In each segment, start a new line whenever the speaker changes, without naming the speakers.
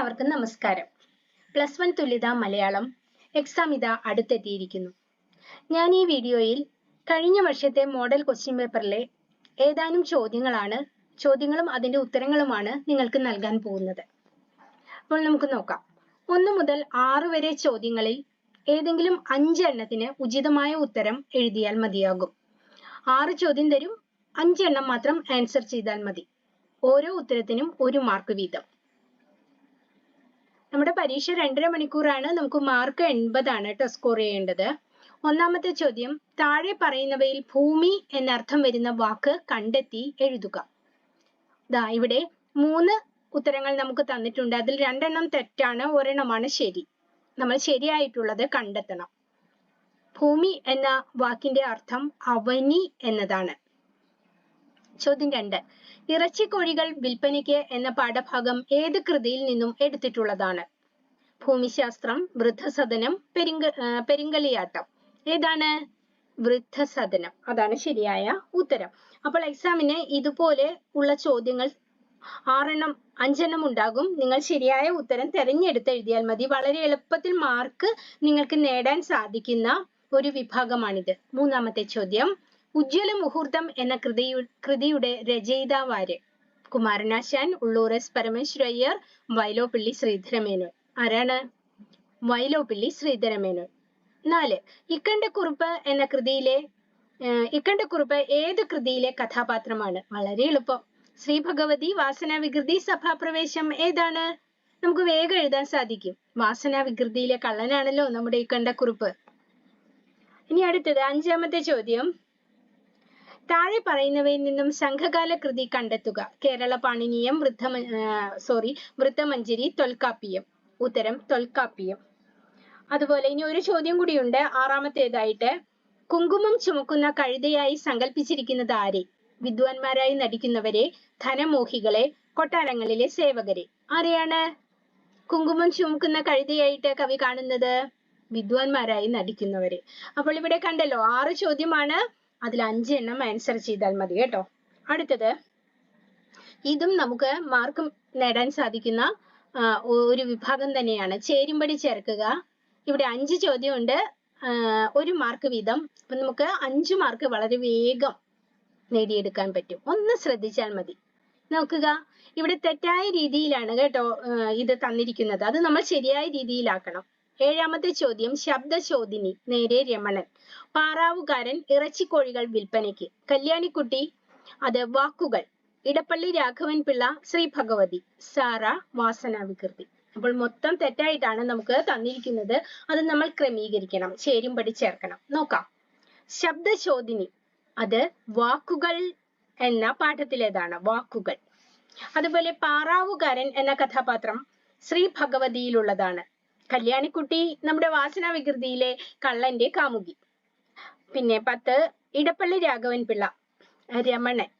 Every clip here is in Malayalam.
എല്ലാവർക്കും നമസ്കാരം. പ്ലസ് വൺ തുല്യത മലയാളം എക്സാം ഇതാ അടുത്തെത്തിയിരിക്കുന്നു. ഞാൻ ഈ വീഡിയോയിൽ കഴിഞ്ഞ വർഷത്തെ മോഡൽ ക്വസ്റ്റ്യൻ പേപ്പറിലെ ഏതാനും ചോദ്യങ്ങളാണ് ചോദ്യങ്ങളും അതിന്റെ ഉത്തരങ്ങളുമാണ് നിങ്ങൾക്ക് നൽകാൻ പോകുന്നത്. അപ്പോൾ നമുക്ക് നോക്കാം. ഒന്ന് മുതൽ ആറ് വരെ ചോദ്യങ്ങളിൽ ഏതെങ്കിലും അഞ്ച് അഞ്ചെണ്ണത്തിന് ഉചിതമായ ഉത്തരം എഴുതിയാൽ മതിയാകും. ആറ് ചോദ്യം തരും അഞ്ചെണ്ണം മാത്രം ആൻസർ ചെയ്താൽ മതി. ഓരോ ഉത്തരത്തിനും ഒരു മാർക്ക് വീതം. നമ്മുടെ പരീക്ഷ രണ്ടര മണിക്കൂറാണ്. നമുക്ക് മാർക്ക് എൺപതാണ് കേട്ടോ സ്കോർ ചെയ്യേണ്ടത്. ഒന്നാമത്തെ ചോദ്യം താഴെ പറയുന്നവയിൽ ഭൂമി എന്നർത്ഥം വരുന്ന വാക്ക് കണ്ടെത്തി എഴുതുക. ദാ ഇവിടെ മൂന്ന് ഉത്തരങ്ങൾ നമുക്ക് തന്നിട്ടുണ്ട്. അതിൽ രണ്ടെണ്ണം തെറ്റാണ് ഒരെണ്ണമാണ് ശരി. നമ്മൾ ശരിയായിട്ടുള്ളത് കണ്ടെത്തണം. ഭൂമി എന്ന വാക്കിന്റെ അർത്ഥം അവനി എന്നതാണ്. ചോദ്യം രണ്ട് ഇറച്ചിക്കോഴികൾ വിൽപ്പനയ്ക്ക് എന്ന പാഠഭാഗം ഏത് കൃതിയിൽ നിന്നും എടുത്തിട്ടുള്ളതാണ്? ഭൂമിശാസ്ത്രം വൃദ്ധസദനം പെരിങ്ക പെരിങ്കലിയാട്ടം ഏതാണ്? വൃദ്ധസദനം. അതാണ് ശരിയായ ഉത്തരം. അപ്പോൾ എക്സാമിന് ഇതുപോലെ ഉള്ള ചോദ്യങ്ങൾ ആറെണ്ണം അഞ്ചെണ്ണം ഉണ്ടാകും. നിങ്ങൾ ശരിയായ ഉത്തരം തെരഞ്ഞെടുത്ത് എഴുതിയാൽ മതി. വളരെ എളുപ്പത്തിൽ മാർക്ക് നിങ്ങൾക്ക് നേടാൻ സാധിക്കുന്ന ഒരു വിഭാഗമാണിത്. മൂന്നാമത്തെ ചോദ്യം. ഉജ്ജ്വല മുഹൂർത്തം എന്ന കൃതിയു കൃതിയുടെ രചയിതാവാര് കുമാരനാശാൻ ഉള്ളൂർ എസ് പരമേശ്വരയ്യർ വയലോപ്പിള്ളി ശ്രീധരമേനോൻ. ആരാണ്? വയലോപ്പിള്ളി ശ്രീധരമേനോൻ. നാല് ഇക്കണ്ട കുറിപ്പ് എന്ന കൃതിയിലെ ഏർ ഇക്കണ്ടക്കുറുപ്പ് ഏത് കൃതിയിലെ കഥാപാത്രമാണ്? വളരെ എളുപ്പം. ശ്രീ ഭഗവതി വാസന വികൃതി സഭാപ്രവേശം ഏതാണ്? നമുക്ക് വേഗം എഴുതാൻ സാധിക്കും. വാസന വികൃതിയിലെ കള്ളനാണല്ലോ നമ്മുടെ ഇക്കണ്ട കുറിപ്പ് ഇനി അടുത്തത് അഞ്ചാമത്തെ ചോദ്യം. താഴെ പറയുന്നവയിൽ നിന്നും സംഘകാല കൃതി കണ്ടെത്തുക. കേരള പാണിനീയം വൃദ്ധ സോറി വൃത്തമഞ്ജരി തൊൽക്കാപ്പിയം. ഉത്തരം തൊൽക്കാപ്പിയം. അതുപോലെ ഇനി ഒരു ചോദ്യം കൂടിയുണ്ട്. ആറാമത്തേതായിട്ട് കുങ്കുമം ചുമക്കുന്ന കഴുതയായി സങ്കല്പിച്ചിരിക്കുന്നത് ആരെ? വിദ്വാൻമാരായി നടിക്കുന്നവരെ ധനമോഹികളെ കൊട്ടാരങ്ങളിലെ സേവകരെ. ആരെയാണ്? കുങ്കുമം ചുമക്കുന്ന കഴുതയായിട്ട് കവി കാണുന്നത് വിദ്വാൻമാരായി നടിക്കുന്നവരെ. അപ്പോൾ ഇവിടെ കണ്ടല്ലോ ആറ് ചോദ്യമാണ്. അതിൽ അഞ്ച് എണ്ണം ആൻസർ ചെയ്താൽ മതി കേട്ടോ. അടുത്തത് ഇതും നമുക്ക് മാർക്ക് നേടാൻ സാധിക്കുന്ന ഒരു വിഭാഗം തന്നെയാണ്. ചേരുംപടി ചേർക്കുക. ഇവിടെ അഞ്ച് ചോദ്യമുണ്ട്. ഒരു മാർക്ക് വീതം. അപ്പൊ നമുക്ക് അഞ്ച് മാർക്ക് വളരെ വേഗം നേടിയെടുക്കാൻ പറ്റും. ഒന്ന് ശ്രദ്ധിച്ചാൽ മതി. നോക്കുക. ഇവിടെ തെറ്റായ രീതിയിലാണ് കേട്ടോ ഇത് തന്നിരിക്കുന്നത്. അത് നമ്മൾ ശരിയായ രീതിയിലാക്കണം. ഏഴാമത്തെ ചോദ്യം ശബ്ദശോധിനി നേരെ രമണൻ. പാറാവുകാരൻ ഇറച്ചിക്കോഴികൾ വിൽപ്പനയ്ക്ക്. കല്യാണിക്കുട്ടി അത് വാക്കുകൾ. ഇടപ്പള്ളി രാഘവൻ പിള്ള ശ്രീ ഭഗവതി. സാറ വാസന വികൃതി. അപ്പോൾ മൊത്തം തെറ്റായിട്ടാണ് നമുക്ക് തന്നിരിക്കുന്നത്. അത് നമ്മൾ ക്രമീകരിക്കണം. ചേരുംപടി ചേർക്കണം. നോക്കാം. ശബ്ദശോധിനി അത് വാക്കുകൾ എന്ന പാഠത്തിലേതാണ്. വാക്കുകൾ. അതുപോലെ പാറാവുകാരൻ എന്ന കഥാപാത്രം ശ്രീ ഭഗവതിയിലുള്ളതാണ്. കല്യാണിക്കുട്ടി നമ്മുടെ വാസന വികൃതിയിലെ കള്ളന്റെ കാമുകി. പിന്നെ പത്ത് ഇടപ്പള്ളി രാഘവൻ പിള്ള രമണൻ.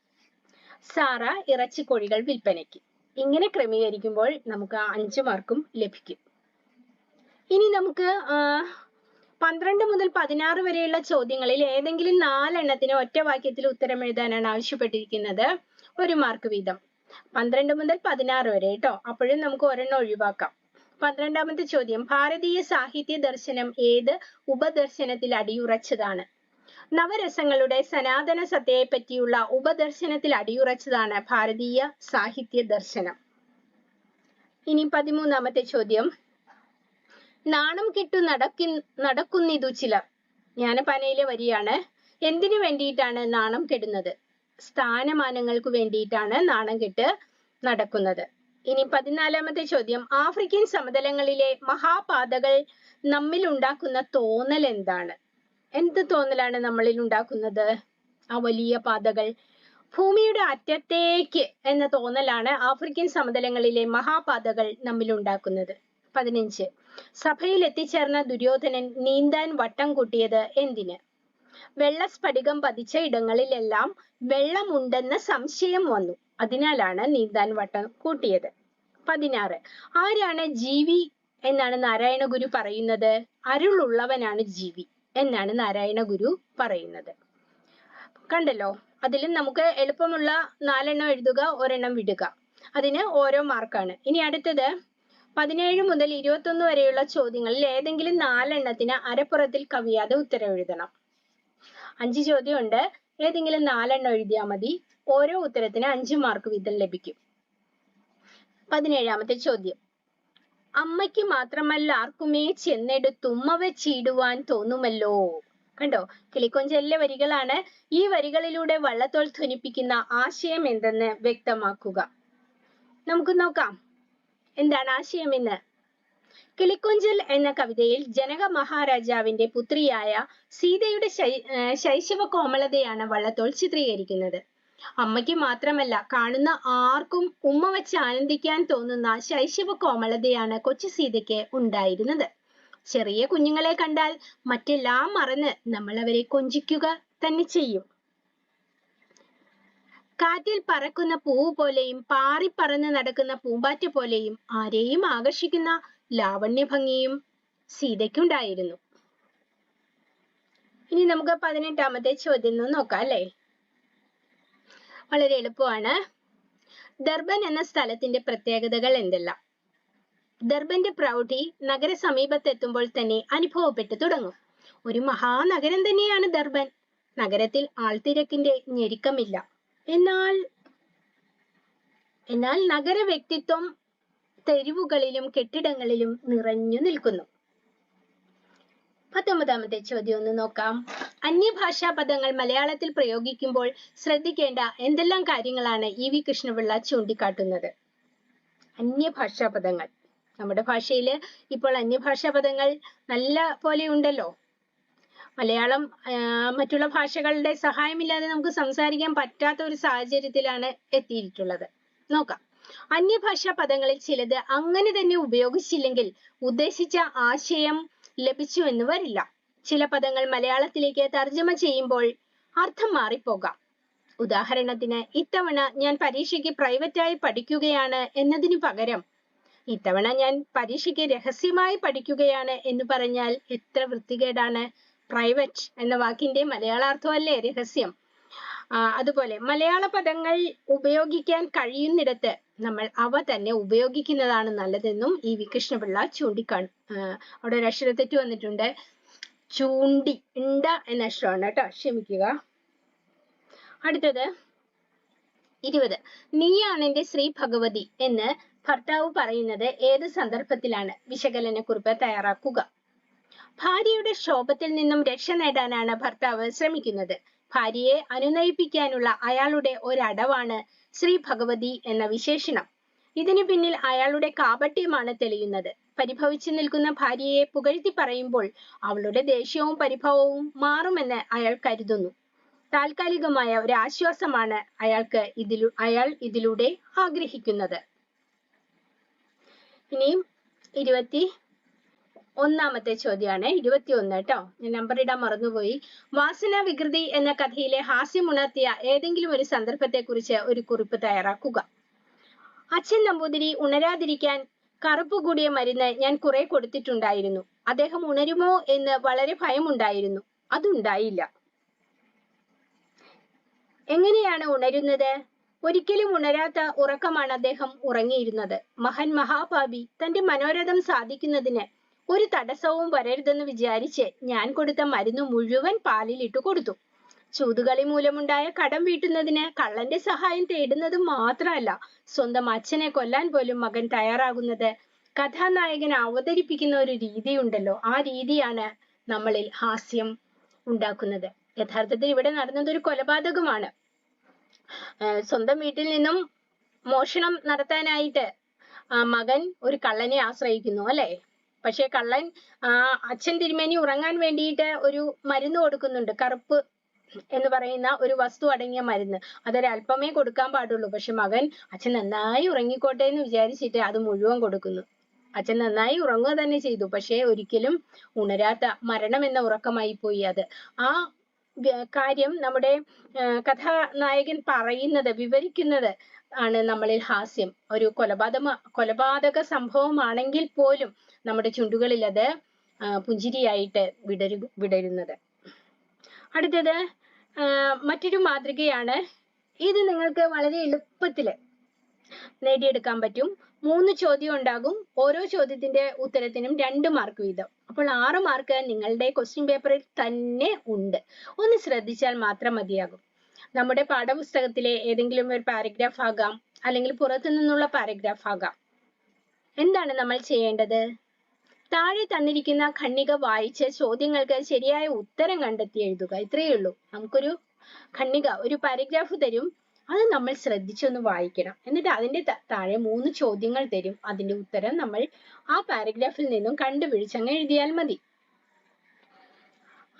സാറ ഇറച്ചിക്കോഴികൾ വിൽപ്പനയ്ക്ക്. ഇങ്ങനെ ക്രമീകരിക്കുമ്പോൾ നമുക്ക് അഞ്ച് മാർക്കും ലഭിക്കും. ഇനി നമുക്ക് പന്ത്രണ്ട് മുതൽ പതിനാറ് വരെയുള്ള ചോദ്യങ്ങളിൽ ഏതെങ്കിലും നാലെണ്ണത്തിന് ഒറ്റ വാക്യത്തിൽ ഉത്തരം എഴുതാനാണ് ആവശ്യപ്പെട്ടിരിക്കുന്നത്. ഒരു മാർക്ക് വീതം. പന്ത്രണ്ട് മുതൽ പതിനാറ് വരെ കേട്ടോ. അപ്പോഴും നമുക്ക് ഒരെണ്ണം ഒഴിവാക്കാം. പന്ത്രണ്ടാമത്തെ ചോദ്യം ഭാരതീയ സാഹിത്യ ദർശനം ഏത് ഉപദർശനത്തിൽ അടിയുറച്ചതാണ്? നവരസങ്ങളുടെ സനാതന സത്തയെ പറ്റിയുള്ള ഉപദർശനത്തിൽ അടിയുറച്ചതാണ് ഭാരതീയ സാഹിത്യ ദർശനം. ഇനി പതിമൂന്നാമത്തെ ചോദ്യം. നാണം കെട്ടു നടക്കി നടക്കുന്നിതു ചിലർ. ജ്ഞാനപാനയിലെ വരിയാണ് എന്തിനു വേണ്ടിയിട്ടാണ് നാണം കെടുന്നത്? സ്ഥാനമാനങ്ങൾക്ക് വേണ്ടിയിട്ടാണ് നാണം കെട്ട് നടക്കുന്നത്. ഇനി പതിനാലാമത്തെ ചോദ്യം. ആഫ്രിക്കൻ സമതലങ്ങളിലെ മഹാപാതകൾ നമ്മിൽ ഉണ്ടാക്കുന്ന തോന്നൽ എന്താണ്? എന്ത് തോന്നലാണ് നമ്മളിൽ ഉണ്ടാക്കുന്നത്? ആ വലിയ പാതകൾ. ഭൂമിയുടെ അറ്റത്തേക്ക് എന്ന തോന്നലാണ് ആഫ്രിക്കൻ സമതലങ്ങളിലെ മഹാപാതകൾ നമ്മിൽ ഉണ്ടാക്കുന്നത്. പതിനഞ്ച്. സഭയിൽ എത്തിച്ചേർന്ന ദുര്യോധനൻ നീന്താൻ വട്ടം കൂട്ടിയത് എന്തിന്? വെള്ള സ്ഫടികം പതിച്ച ഇടങ്ങളിലെല്ലാം വെള്ളമുണ്ടെന്ന സംശയം വന്നു. അതിനാലാണ് നീന്താൻ വട്ടം കൂട്ടിയത്. പതിനാറ്. ആരാണ് ജീവി എന്നാണ് നാരായണ ഗുരു പറയുന്നത്? അരുളുള്ളവനാണ് ജീവി എന്നാണ് നാരായണ ഗുരു പറയുന്നത്. കണ്ടല്ലോ? അതിലും നമുക്ക് എളുപ്പമുള്ള നാലെണ്ണം എഴുതുക ഒരെണ്ണം വിടുക. അതിന് ഓരോ മാർക്കാണ്. ഇനി അടുത്തത്. പതിനേഴ് മുതൽ ഇരുപത്തൊന്ന് വരെയുള്ള ചോദ്യങ്ങളിൽ ഏതെങ്കിലും നാലെണ്ണത്തിന് അരപ്പുറത്തിൽ കവിയാതെ ഉത്തരം എഴുതണം. അഞ്ച് ചോദ്യമുണ്ട്. ഏതെങ്കിലും നാലെണ്ണം എഴുതിയാൽ മതി. ഓരോ ഉത്തരത്തിന് അഞ്ച് മാർക്ക് വീതം ലഭിക്കും. പതിനേഴാമത്തെ ചോദ്യം. അമ്മയ്ക്ക് മാത്രമല്ല ആർക്കുമേ ചെന്നെടുത്തുമ്മ വെച്ചിടുവാൻ തോന്നുമല്ലോ? കണ്ടോ? കിളിക്കൊഞ്ചലിലെ വരികളാണ്. ഈ വരികളിലൂടെ വള്ളത്തോൾ ധ്വനിപ്പിക്കുന്ന ആശയം എന്തെന്ന് വ്യക്തമാക്കുക. നമുക്ക് നോക്കാം. എന്താണ് ആശയം എന്ന്? കിളിക്കൊഞ്ചൽ എന്ന കവിതയിൽ ജനക മഹാരാജാവിന്റെ പുത്രിയായ സീതയുടെ ശൈശവ കോമളതയാണ് വള്ളത്തോൾ ചിത്രീകരിക്കുന്നത്. അമ്മയ്ക്ക് മാത്രമല്ല കാണുന്ന ആർക്കും ഉമ്മ വെച്ച് ആനന്ദിക്കാൻ തോന്നുന്ന ശൈശവ കോമളതയാണ് കൊച്ചു സീതയ്ക്ക് ഉണ്ടായിരുന്നത്. ചെറിയ കുഞ്ഞുങ്ങളെ കണ്ടാൽ മറ്റെല്ലാം മറന്ന് നമ്മൾ അവരെ കൊഞ്ചിക്കുക തന്നെ ചെയ്യും. കാറ്റിൽ പറക്കുന്ന പൂവ് പോലെയും പാറിപ്പറന്ന് നടക്കുന്ന പൂമ്പാറ്റ പോലെയും ആരെയും ആകർഷിക്കുന്ന ലാവണ്യ ഭംഗിയും സീതയ്ക്കുണ്ടായിരുന്നു. ഇനി നമുക്ക് പതിനെട്ടാമത്തെ ചോദ്യം നോക്കാം അല്ലേ? വളരെ എളുപ്പമാണ്. ദർബൻ എന്ന സ്ഥലത്തിന്റെ പ്രത്യേകതകൾ എന്തെല്ലാം? ദർബന്റെ പ്രൗഢി നഗര സമീപത്തെത്തുമ്പോൾ തന്നെ അനുഭവപ്പെട്ടു തുടങ്ങും. ഒരു മഹാനഗരം തന്നെയാണ് ദർബൻ. നഗരത്തിൽ ആൾത്തിരക്കിന്റെ ഞെരുക്കമില്ല. എന്നാൽ എന്നാൽ നഗര വ്യക്തിത്വം തെരുവുകളിലും കെട്ടിടങ്ങളിലും നിറഞ്ഞു നിൽക്കുന്നു. പത്തൊമ്പതാമത്തെ ചോദ്യം ഒന്ന് നോക്കാം. അന്യഭാഷാ പദങ്ങൾ മലയാളത്തിൽ പ്രയോഗിക്കുമ്പോൾ ശ്രദ്ധിക്കേണ്ട എന്തെല്ലാം കാര്യങ്ങളാണ് ഇ വി കൃഷ്ണപിള്ള ചൂണ്ടിക്കാട്ടുന്നത്? അന്യഭാഷാ പദങ്ങൾ നമ്മുടെ ഭാഷയിൽ ഇപ്പോൾ അന്യഭാഷാ പദങ്ങൾ നല്ല പോലെ ഉണ്ടല്ലോ. മലയാളം മറ്റുള്ള ഭാഷകളുടെ സഹായമില്ലാതെ നമുക്ക് സംസാരിക്കാൻ പറ്റാത്ത ഒരു സാഹചര്യത്തിലാണ് എത്തിയിട്ടുള്ളത്. നോക്കാം. അന്യഭാഷാ പദങ്ങളിൽ ചിലത് അങ്ങനെ തന്നെ ഉപയോഗിച്ചില്ലെങ്കിൽ ഉദ്ദേശിച്ച ആശയം ലഭിച്ചു എന്ന് വരില്ല. ചില പദങ്ങൾ മലയാളത്തിലേക്ക് തർജമ ചെയ്യുമ്പോൾ അർത്ഥം മാറിപ്പോകാം. ഉദാഹരണത്തിന് ഇത്തവണ ഞാൻ പരീക്ഷയ്ക്ക് പ്രൈവറ്റായി പഠിക്കുകയാണ് എന്നതിനു പകരം ഇത്തവണ ഞാൻ പരീക്ഷയ്ക്ക് രഹസ്യമായി പഠിക്കുകയാണ് എന്ന് പറഞ്ഞാൽ എത്ര വൃത്തികേടാണ്. പ്രൈവറ്റ് എന്ന വാക്കിന്റെ മലയാളാർത്ഥമല്ലേ രഹസ്യം? അതുപോലെ മലയാള പദങ്ങൾ ഉപയോഗിക്കാൻ കഴിയുന്നിടത്ത് നമ്മൾ അവ തന്നെ ഉപയോഗിക്കുന്നതാണ് നല്ലതെന്നും ഇ വി കൃഷ്ണപിള്ള ചൂണ്ടിക്കാണു അവിടെ ഒരു അക്ഷരത്തെറ്റ് വന്നിട്ടുണ്ട്. ചൂണ്ടി ഇണ്ട എന്ന അക്ഷരമാണ് കേട്ടോ. ക്ഷമിക്കുക. അടുത്തത് ഇരുപത്. നീയാണ് എന്റെ ശ്രീ ഭഗവതി എന്ന് ഭർത്താവ് പറയുന്നത് ഏത് സന്ദർഭത്തിലാണ്? വിശകലനക്കുറിപ്പ് തയ്യാറാക്കുക. ഭാര്യയുടെ ക്ഷോഭത്തിൽ നിന്നും രക്ഷ നേടാനാണ് ഭർത്താവ് ശ്രമിക്കുന്നത്. ഭാര്യയെ അനുനയിപ്പിക്കാനുള്ള അയാളുടെ ഒരടവാണ് ശ്രീ ഭഗവതി എന്ന വിശേഷണം. ഇതിനു പിന്നിൽ അയാളുടെ കാപട്യമാണ് തെളിയുന്നത്. പരിഭവിച്ചു നിൽക്കുന്ന ഭാര്യയെ പുകഴ്ത്തി പറയുമ്പോൾ അവളുടെ ദേഷ്യവും പരിഭവവും മാറുമെന്ന് അയാൾ കരുതുന്നു. താൽക്കാലികമായ ഒരു ആശ്വാസമാണ് അയാൾക്ക് ഇതിൽ അയാൾ ഇതിലൂടെ ആഗ്രഹിക്കുന്നത്. ഇനിയും ഇരുപത്തി ഒന്നാമത്തെ ചോദ്യമാണ് ഇരുപത്തി ഒന്ന് കേട്ടോ ഞാൻ നമ്പർ ഇടാൻ മറന്നുപോയി. വാസന വികൃതി എന്ന കഥയിലെ ഹാസ്യമുണർത്തിയ ഏതെങ്കിലും ഒരു സന്ദർഭത്തെ കുറിച്ച് ഒരു കുറിപ്പ് തയ്യാറാക്കുക. അച്ഛൻ നമ്പൂതിരി ഉണരാതിരിക്കാൻ കറുപ്പ് കൂടിയ മരുന്ന് ഞാൻ കുറെ കൊടുത്തിട്ടുണ്ടായിരുന്നു. അദ്ദേഹം ഉണരുമോ എന്ന് വളരെ ഭയമുണ്ടായിരുന്നു. അതുണ്ടായില്ല. എങ്ങനെയാണ് ഉണരുന്നത്? ഒരിക്കലും ഉണരാത്ത ഉറക്കമാണ് അദ്ദേഹം ഉറങ്ങിയിരുന്നത്. മഹൻ മഹാഭാവി തന്റെ മനോരഥം സാധിക്കുന്നതിന് ഒരു തടസ്സവും വരരുതെന്ന് വിചാരിച്ച് ഞാൻ കൊടുത്ത മരുന്ന് മുഴുവൻ പാലിൽ ഇട്ടു കൊടുത്തു. ചൂതുകളി മൂലമുണ്ടായ കടം വീട്ടുന്നതിന് കള്ളന്റെ സഹായം തേടുന്നത് മാത്രമല്ല സ്വന്തം അച്ഛനെ കൊല്ലാൻ പോലും മകൻ തയ്യാറാകുന്നത്. കഥാനായകൻ അവതരിപ്പിക്കുന്ന ഒരു രീതിയുണ്ടല്ലോ ആ രീതിയാണ് നമ്മളിൽ ഹാസ്യം ഉണ്ടാക്കുന്നത്. യഥാർത്ഥത്തിൽ ഇവിടെ നടന്നത് ഒരു കൊലപാതകമാണ്. സ്വന്തം വീട്ടിൽ നിന്നും മോഷണം നടത്താനായിട്ട് മകൻ ഒരു കള്ളനെ ആശ്രയിക്കുന്നു അല്ലെ? പക്ഷെ കള്ളൻ ആ അച്ഛൻ തിരുമേനി ഉറങ്ങാൻ വേണ്ടിയിട്ട് ഒരു മരുന്ന് കൊടുക്കുന്നുണ്ട്. കറുപ്പ് എന്ന് പറയുന്ന ഒരു വസ്തു അടങ്ങിയ മരുന്ന്. അതൊരല്പമേ കൊടുക്കാൻ പാടുള്ളൂ. പക്ഷെ മകൻ അച്ഛൻ നന്നായി ഉറങ്ങിക്കോട്ടെ എന്ന് വിചാരിച്ചിട്ട് അത് മുഴുവൻ കൊടുക്കുന്നു. അച്ഛൻ നന്നായി ഉറങ്ങുക തന്നെ ചെയ്തു. പക്ഷേ ഒരിക്കലും ഉണരാത്ത മരണം എന്ന ഉറക്കമായി പോയി അത്. ആ കാര്യം നമ്മുടെ കഥാനായകൻ പറയുന്നത് വിവരിക്കുന്നത് ആണ് നമ്മളിൽ ഹാസ്യം. ഒരു കൊലപാതക കൊലപാതക സംഭവമാണെങ്കിൽ പോലും നമ്മുടെ ചുണ്ടുകളിൽ അത് പുഞ്ചിരിയായിട്ട് വിടരു വിടരുന്നത്. അടുത്തത് മറ്റൊരു മാതൃകയാണ്. ഇത് നിങ്ങൾക്ക് വളരെ എളുപ്പത്തിൽ നേടിയെടുക്കാൻ പറ്റും. മൂന്ന് ചോദ്യം ഉണ്ടാകും. ഓരോ ചോദ്യത്തിന്റെ ഉത്തരത്തിനും രണ്ട് മാർക്ക് വീതം. അപ്പോൾ ആറ് മാർക്ക് നിങ്ങളുടെ ക്വസ്റ്റ്യൻ പേപ്പറിൽ തന്നെ ഉണ്ട്. ഒന്ന് ശ്രദ്ധിച്ചാൽ മാത്രം മതിയാകും. നമ്മുടെ പാഠപുസ്തകത്തിലെ ഏതെങ്കിലും ഒരു പാരഗ്രാഫ് ആകാം അല്ലെങ്കിൽ പുറത്തു നിന്നുള്ള പാരഗ്രാഫ് ആകാം. എന്താണ് നമ്മൾ ചെയ്യേണ്ടത്? താഴെ തന്നിരിക്കുന്ന ഖണ്ഡിക വായിച്ച് ചോദ്യങ്ങൾക്ക് ശരിയായ ഉത്തരം കണ്ടെത്തി എഴുതുക. ഇത്രയേ ഉള്ളൂ. നമുക്കൊരു ഖണ്ഡിക ഒരു പാരഗ്രാഫ് തരും. അത് നമ്മൾ ശ്രദ്ധിച്ചൊന്ന് വായിക്കണം. എന്നിട്ട് അതിന്റെ താഴെ മൂന്ന് ചോദ്യങ്ങൾ തരും. അതിന്റെ ഉത്തരം നമ്മൾ ആ പാരഗ്രാഫിൽ നിന്നും കണ്ടുപിടിച്ചങ്ങ് എഴുതിയാൽ മതി.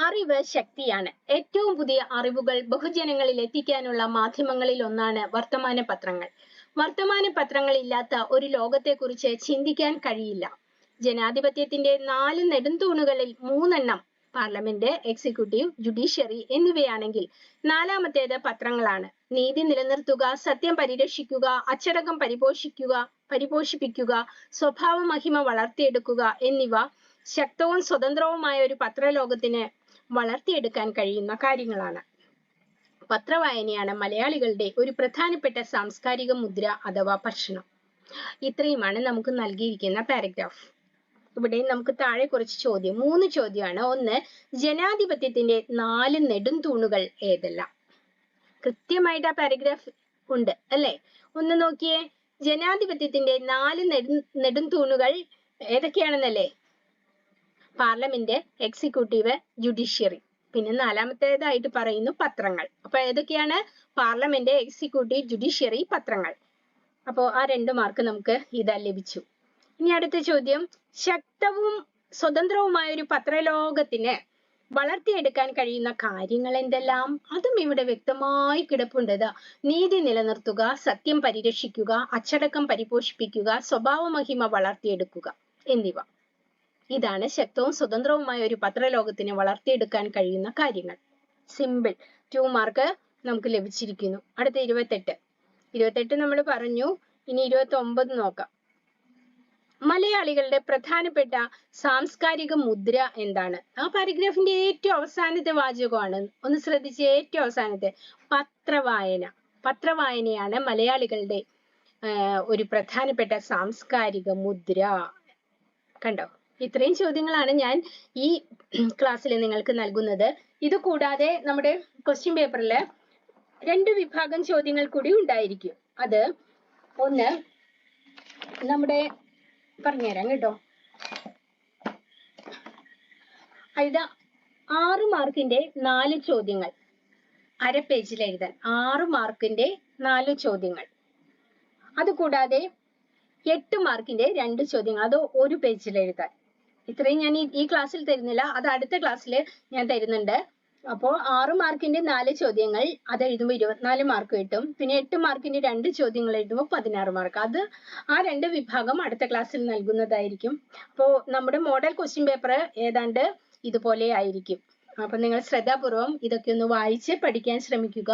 അറിവ് ശക്തിയാണ്. ഏറ്റവും പുതിയ അറിവുകൾ ബഹുജനങ്ങളിൽ എത്തിക്കാനുള്ള മാധ്യമങ്ങളിൽ ഒന്നാണ് വർത്തമാന പത്രങ്ങൾ. വർത്തമാന പത്രങ്ങൾ ഇല്ലാത്ത ഒരു ലോകത്തെക്കുറിച്ച് ചിന്തിക്കാൻ കഴിയില്ല. ജനാധിപത്യത്തിന്റെ നാല് നെടുംതൂണുകളിൽ മൂന്നെണ്ണം പാർലമെന്റ് എക്സിക്യൂട്ടീവ് ജുഡീഷ്യറി എന്നിവയാണെങ്കിൽ നാലാമത്തേത് പത്രങ്ങളാണ്. നീതി നിലനിർത്തുക സത്യം പരിരക്ഷിക്കുക അച്ചടക്കം പരിപോഷിക്കുക പരിപോഷിപ്പിക്കുക സ്വഭാവ മഹിമ വളർത്തിയെടുക്കുക എന്നിവ ശക്തവും സ്വതന്ത്രവുമായ ഒരു പത്രലോകത്തിന് വളർത്തിയെടുക്കാൻ കഴിയുന്ന കാര്യങ്ങളാണ്. പത്രവായനയാണ് മലയാളികളുടെ ഒരു പ്രധാനപ്പെട്ട സാംസ്കാരിക മുദ്ര അഥവാ ഭക്ഷണം. ഇത്രയുമാണ് നമുക്ക് നൽകിയിരിക്കുന്ന പാരഗ്രാഫ് ഇവിടെ നമുക്ക് താഴെ കുറച്ച് ചോദ്യം മൂന്ന് ചോദ്യമാണ്. ഒന്ന് ജനാധിപത്യത്തിന്റെ നാല് നെടും തൂണുകൾ ഏതെല്ലാം? കൃത്യമായിട്ട് ആ പാരഗ്രാഫ് ഉണ്ട് അല്ലെ? ഒന്ന് നോക്കിയേ ജനാധിപത്യത്തിന്റെ നാല് നെടും നെടും തൂണുകൾ ഏതൊക്കെയാണെന്നല്ലേ? Parliament executive judiciary. പിന്നെ നാലാമത്തേതായിട്ട് പറയുന്നു പത്രങ്ങൾ. അപ്പൊ ഏതൊക്കെയാണ് പാർലമെന്റ് എക്സിക്യൂട്ടീവ് ജുഡീഷ്യറി പത്രങ്ങൾ? അപ്പോ ആ രണ്ട് മാർക്ക് നമുക്ക് ഇതാ ലഭിച്ചു. ഇനി അടുത്ത ചോദ്യം. ശക്തവും സ്വതന്ത്രവുമായ ഒരു പത്രലോകത്തിന് വളർത്തിയെടുക്കാൻ കഴിയുന്ന കാര്യങ്ങൾ എന്തെല്ലാം? അതും ഇവിടെ വ്യക്തമായി കിടപ്പുണ്ടത് നീതി നിലനിർത്തുക സത്യം പരിരക്ഷിക്കുക അച്ചടക്കം പരിപോഷിപ്പിക്കുക സ്വഭാവ മഹിമ വളർത്തിയെടുക്കുക. എന്നിവ. ഇതാണ് ശക്തവും സ്വതന്ത്രവുമായ ഒരു പത്രലോകത്തിന് വളർത്തിയെടുക്കാൻ കഴിയുന്ന കാര്യങ്ങൾ. സിമ്പിൾ ടു മാർക്ക് നമുക്ക് ലഭിച്ചിരിക്കുന്നു. അടുത്ത ഇരുപത്തെട്ട്. ഇരുപത്തെട്ട് നമ്മൾ പറഞ്ഞു. ഇനി ഇരുപത്തി ഒമ്പത് നോക്കാം. മലയാളികളുടെ പ്രധാനപ്പെട്ട സാംസ്കാരിക മുദ്ര എന്താണ്? ആ പാരഗ്രാഫിന്റെ ഏറ്റവും അവസാനത്തെ വാചകമാണ്. ഒന്ന് ശ്രദ്ധിച്ച് ഏറ്റവും അവസാനത്തെ. പത്രവായന. പത്രവായനയാണ് മലയാളികളുടെ ഒരു പ്രധാനപ്പെട്ട സാംസ്കാരിക മുദ്ര. കണ്ടോ? ഇത്രയും ചോദ്യങ്ങളാണ് ഞാൻ ഈ ക്ലാസ്സിൽ നിങ്ങൾക്ക് നൽകുന്നത്. ഇത് കൂടാതെ നമ്മുടെ ക്വസ്റ്റ്യൻ പേപ്പറിൽ രണ്ട് വിഭാഗം ചോദ്യങ്ങൾ കൂടി ഉണ്ടായിരിക്കും. അത് ഒന്ന് നമ്മുടെ പറഞ്ഞുതരാം കേട്ടോ. ഇത് ആറ് മാർക്കിന്റെ നാല് ചോദ്യങ്ങൾ. അര പേജിൽ എഴുതാൻ ആറ് മാർക്കിന്റെ നാല് ചോദ്യങ്ങൾ. അതുകൂടാതെ എട്ട് മാർക്കിന്റെ രണ്ട് ചോദ്യങ്ങൾ. അത് ഒരു പേജിൽ എഴുതാൻ. ഇത്രയും ഞാൻ ഈ ക്ലാസ്സിൽ തരുന്നില്ല. അത് അടുത്ത ക്ലാസ്സിൽ ഞാൻ തരുന്നുണ്ട്. അപ്പോൾ ആറ് മാർക്കിന്റെ നാല് ചോദ്യങ്ങൾ അത് എഴുതുമ്പോൾ ഇരുപത്തിനാല് മാർക്ക് കിട്ടും. പിന്നെ എട്ട് മാർക്കിന്റെ രണ്ട് ചോദ്യങ്ങൾ എഴുതുമ്പോൾ പതിനാറ് മാർക്ക്. അത് ആ രണ്ട് വിഭാഗം അടുത്ത ക്ലാസ്സിൽ നൽകുന്നതായിരിക്കും. അപ്പോൾ നമ്മുടെ മോഡൽ ക്വസ്റ്റ്യൻ പേപ്പർ ഏതാണ്ട് ഇതുപോലെ ആയിരിക്കും. അപ്പൊ നിങ്ങൾ ശ്രദ്ധാപൂർവം ഇതൊക്കെ ഒന്ന് വായിച്ച് പഠിക്കാൻ ശ്രമിക്കുക.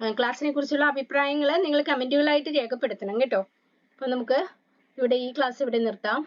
ക്ലാസ്സിനെ കുറിച്ചുള്ള അഭിപ്രായങ്ങൾ നിങ്ങൾ കമന്റുകളായിട്ട് രേഖപ്പെടുത്തണം കേട്ടോ. അപ്പൊ നമുക്ക് ഇവിടെ ഈ ക്ലാസ് ഇവിടെ നിർത്താം.